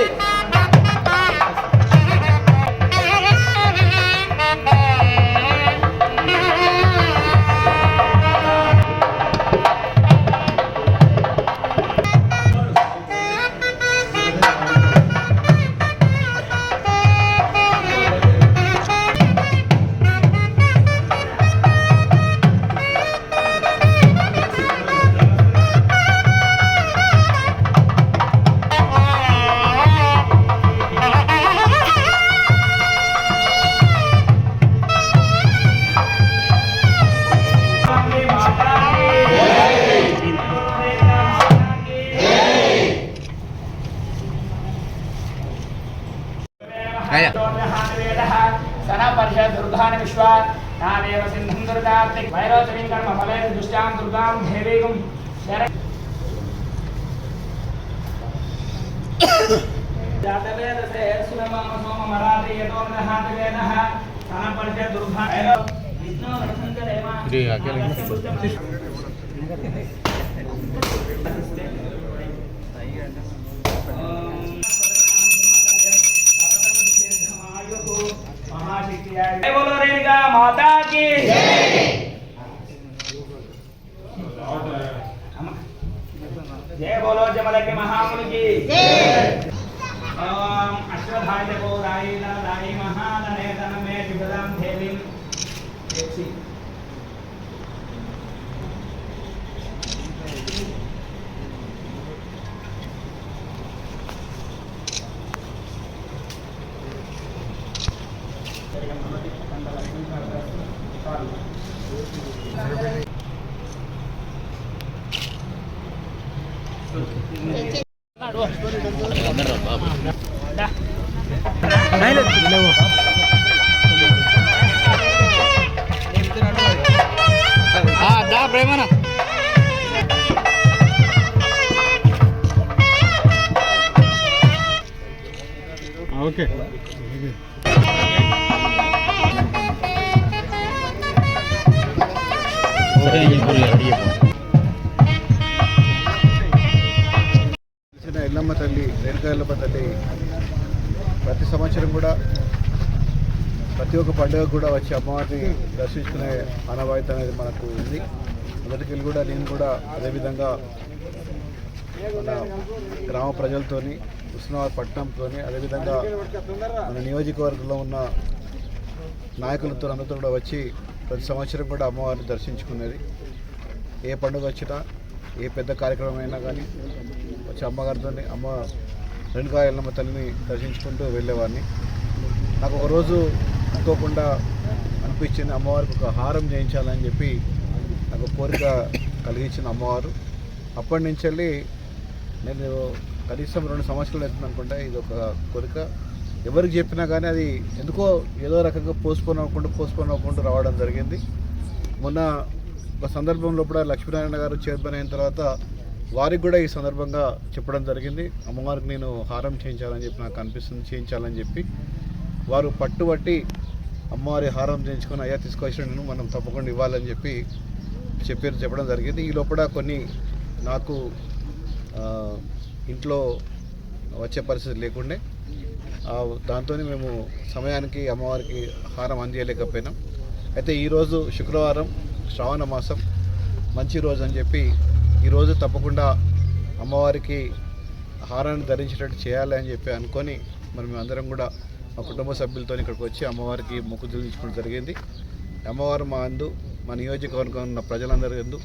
হবে स्तन परिषद दुर्धान विश्वा नामेव सिंधुं दुर्गार्तिक वैरोचमीं कर्म फलेन दुष्टां दुर्गां देवीगुं शरण। जातवेदसे सुरमम सोम मराते यतो नहातवेदः स्तन परिषद दुर्धान वैरो विष्णु रसंकर एव जी आके बोलो रेणुका माता की जय बोलो जमल के महामुनि की ओम अश्वधाय को राई राई महानने तन में जुगदाम देवी ప్రేమనా ఓకే. ఎల్లమ్మ తల్లి రేణుకా ఎల్లమ్మ తల్లి ప్రతి సంవత్సరం కూడా ప్రతి ఒక్క పండుగ కూడా వచ్చి అమ్మవారిని దర్శించుకునే ఆనవాయితీ అనేది మనకు ఉంది. మొదటికెళ్ళి కూడా నేను కూడా అదేవిధంగా మన గ్రామ ప్రజలతోని ఉస్మానాబాద్ పట్టణంతో అదేవిధంగా మన నియోజకవర్గంలో ఉన్న నాయకులతో అందరితో కూడా వచ్చి ప్రతి సంవత్సరం కూడా అమ్మవారిని దర్శించుకునేది. ఏ పండుగ వచ్చినా ఏ పెద్ద కార్యక్రమం అయినా కానీ వచ్చి అమ్మగారితో అమ్మ రేణుకా ఎల్లమ్మ తల్లిని దర్శించుకుంటూ వెళ్ళేవాడిని. నాకు ఒకరోజు అనుకోకుండా అనిపించింది అమ్మవారికి ఒక హారం చేయించాలని చెప్పి నాకు కోరిక కలిగించిన అమ్మవారు. అప్పటి నుంచి వెళ్ళి నేను కనీసం రెండు సంవత్సరాలు అవుతుంది అనుకుంటా ఇది ఒక కోరిక. ఎవరికి చెప్పినా కానీ అది ఎందుకో ఏదో రకంగా పోస్ట్పోన్ అవ్వకుండా పోస్ట్పోన్ అవ్వకుండా రావడం జరిగింది. మొన్న ఒక సందర్భంలో కూడా లక్ష్మీనారాయణ గారు చైర్మన్ అయిన తర్వాత వారికి కూడా ఈ సందర్భంగా చెప్పడం జరిగింది. అమ్మవారికి నేను హారం చేయించాలని చెప్పి నాకు అనిపిస్తుంది చేయించాలని చెప్పి. వారు పట్టుబట్టి అమ్మవారి హారం చేయించుకొని అయ్యా తీసుకొచ్చిన నేను మనం తప్పకుండా ఇవ్వాలని చెప్పి చెప్పారు చెప్పడం జరిగింది. ఈ లోపల కొన్ని నాకు ఇంట్లో వచ్చే పరిస్థితి లేకుండే దాంతో మేము సమయానికి అమ్మవారికి హారం అందియలేకపోయినాం అయితే ఈరోజు శుక్రవారం శ్రావణ మాసం మంచి రోజు అని చెప్పి ఈరోజు తప్పకుండా అమ్మవారికి హారాన్ని ధరించేటట్టు చేయాలి అని చెప్పి అనుకొని మరి మేమందరం కూడా మా కుటుంబ సభ్యులతో ఇక్కడికి వచ్చి అమ్మవారికి మొక్కు చెల్లించుకోవడం జరిగింది. అమ్మవారు మా అందు మా నియోజకవర్గం ఉన్న ప్రజలందరి ఎందు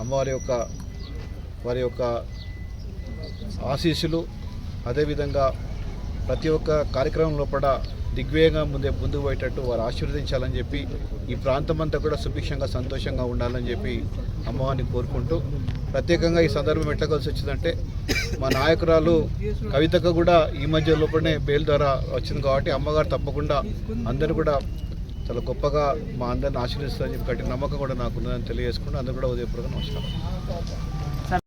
అమ్మవారి యొక్క వారి యొక్క ఆశీస్సులు అదేవిధంగా ప్రతి ఒక్క కార్యక్రమం లోపల దిగ్వేగంగా ముందే ముందుకు పోయేటట్టు వారు ఆశీర్వదించాలని చెప్పి ఈ ప్రాంతం అంతా కూడా సుభిక్షంగా సంతోషంగా ఉండాలని చెప్పి అమ్మవారిని కోరుకుంటూ ప్రత్యేకంగా ఈ సందర్భం ఎట్లా కలిసి వచ్చిందంటే మా నాయకురాలు కవితకు కూడా ఈ మధ్య లోపలనే బెయిల్ ద్వారా వచ్చింది కాబట్టి అమ్మగారు తప్పకుండా అందరూ కూడా చాలా గొప్పగా మా అందరిని ఆశీర్వదిస్తారని చెప్పి గట్టి నమ్మకం కూడా నాకు ఉన్నదని తెలియజేసుకుంటూ అందరూ కూడా ఉదయపూర్వక నమస్కారం.